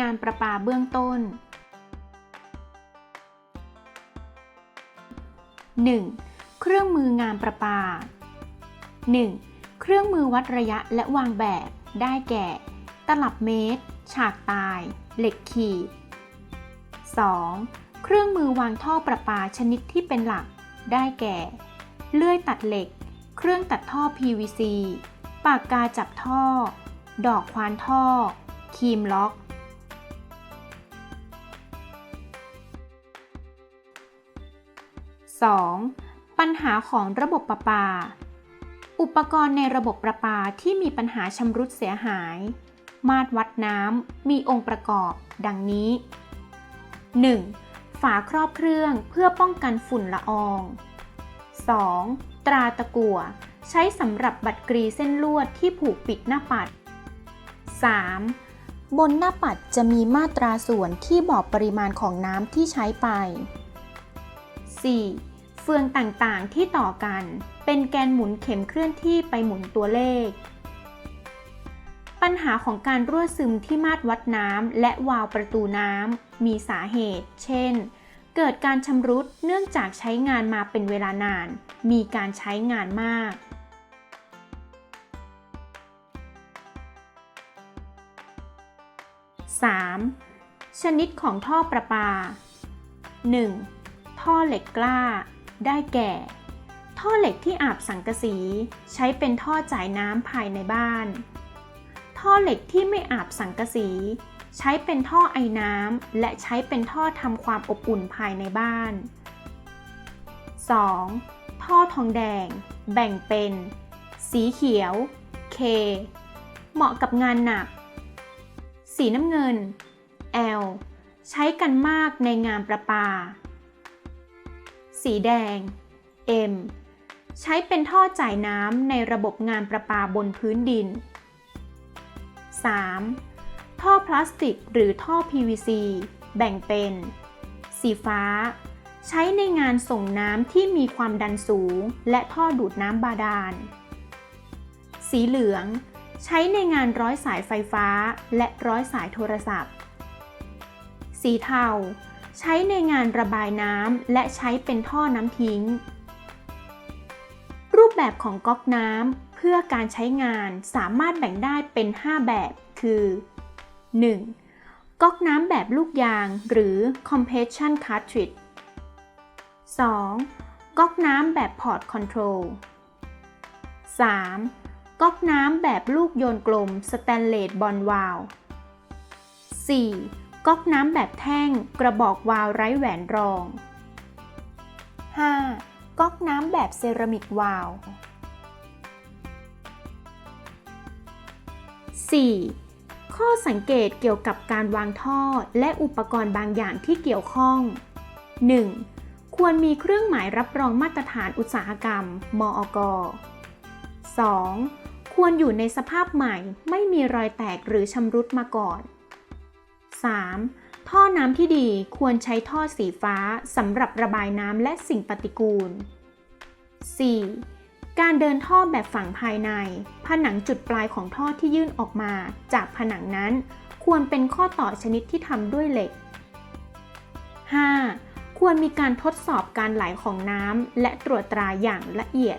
งานประปาเบื้องต้น 1. เครื่องมืองานประปา 1. เครื่องมือวัดระยะและวางแบบ ได้แก่ ตลับเมตร ฉากตาย เหล็กขีด 2. เครื่องมือวางท่อประปาชนิดที่เป็นหลัก ได้แก่ เลื่อยตัดเหล็ก เครื่องตัดท่อ PVC ปากกาจับท่อ ดอกควานท่อ คีมล็อก 2. ปัญหาของระบบประปา อุปกรณ์ในระบบประปาที่มีปัญหาชำรุดเสียหาย มาตรวัดน้ำมีองค์ประกอบ ดังนี้ 1. ฝาครอบเครื่องเพื่อป้องกันฝุ่นละออง 2. ตราตะกั่ว ใช้สำหรับบัตรกรีเส้นลวดที่ผูกปิดหน้าปัด 3. บนหน้าปัดจะมีมาตราส่วนที่บอกปริมาณของน้ำที่ใช้ไป 4. เฟืองต่างๆที่ต่อกัน เป็นแกนหมุนเข็มเคลื่อนที่ไปหมุนตัวเลข ปัญหาของการรั่วซึมที่มาตรวัดน้ำและวาล์วประตูน้ำมีสาเหตุ เช่น เกิดการชำรุดเนื่องจากใช้งานมาเป็นเวลานาน มีการใช้งานมาก 3. ชนิดของท่อประปา 1. ท่อเหล็กกล้า ได้แก่ ท่อเหล็กที่อาบสังกะสี ใช้เป็นท่อจ่ายน้ำภายในบ้าน ท่อเหล็กที่ไม่อาบสังกะสี ใช้เป็นท่อไอน้ำและใช้เป็นท่อทำความอบอุ่นภายในบ้าน 2. ท่อทองแดง แบ่งเป็น สีเขียว K เหมาะกับงานหนัก สีน้ำเงิน L ใช้กันมากในงานประปา สีแดง M ใช้เป็นท่อจ่ายน้ำในระบบงานประปาบนพื้นดิน 3. ท่อพลาสติกหรือท่อ PVC แบ่งเป็น สีฟ้า ใช้ในงานส่งน้ำที่มีความดันสูง และท่อดูดน้ำบาดาล สีเหลือง ใช้ในงานร้อยสายไฟฟ้าและร้อยสายโทรศัพท์ สีเทา ใช้ในงานระบายน้ำและใช้เป็นท่อน้ำทิ้ง รูปแบบของก๊อกน้ำเพื่อการใช้งานสามารถแบ่งได้เป็น 5 แบบ คือ 1. ก๊อกน้ำแบบลูกยางหรือ compression cartridge 2. ก๊อกน้ำแบบพอร์ตคอนโทรล 3. ก๊อกน้ำแบบลูกโยนกลมสแตนเลสบอลวาล 4. ก๊อกน้ำแบบแท่งกระบอกวาล์วไร้แหวนรอง 5. ก๊อกน้ำแบบเซรามิกวาล์ว 4. ข้อสังเกตเกี่ยวกับการวางท่อและอุปกรณ์บางอย่างที่เกี่ยวข้อง 1. ควรมีเครื่องหมายรับรองมาตรฐานอุตสาหกรรม มอกอ 2. ควรอยู่ในสภาพใหม่ไม่มีรอยแตกหรือชำรุดมาก่อน 3. ท่อน้ำที่ดีควรใช้ท่อสีฟ้าสำหรับระบายน้ำและสิ่งปฏิกูล 4. การเดินท่อแบบฝั่งภายใน ผนังจุดปลายของท่อที่ยื่นออกมาจากผนังนั้นควรเป็นข้อต่อชนิดที่ทำด้วยเหล็ก 5. ควรมีการทดสอบการไหลของน้ำและตรวจตราอย่างละเอียด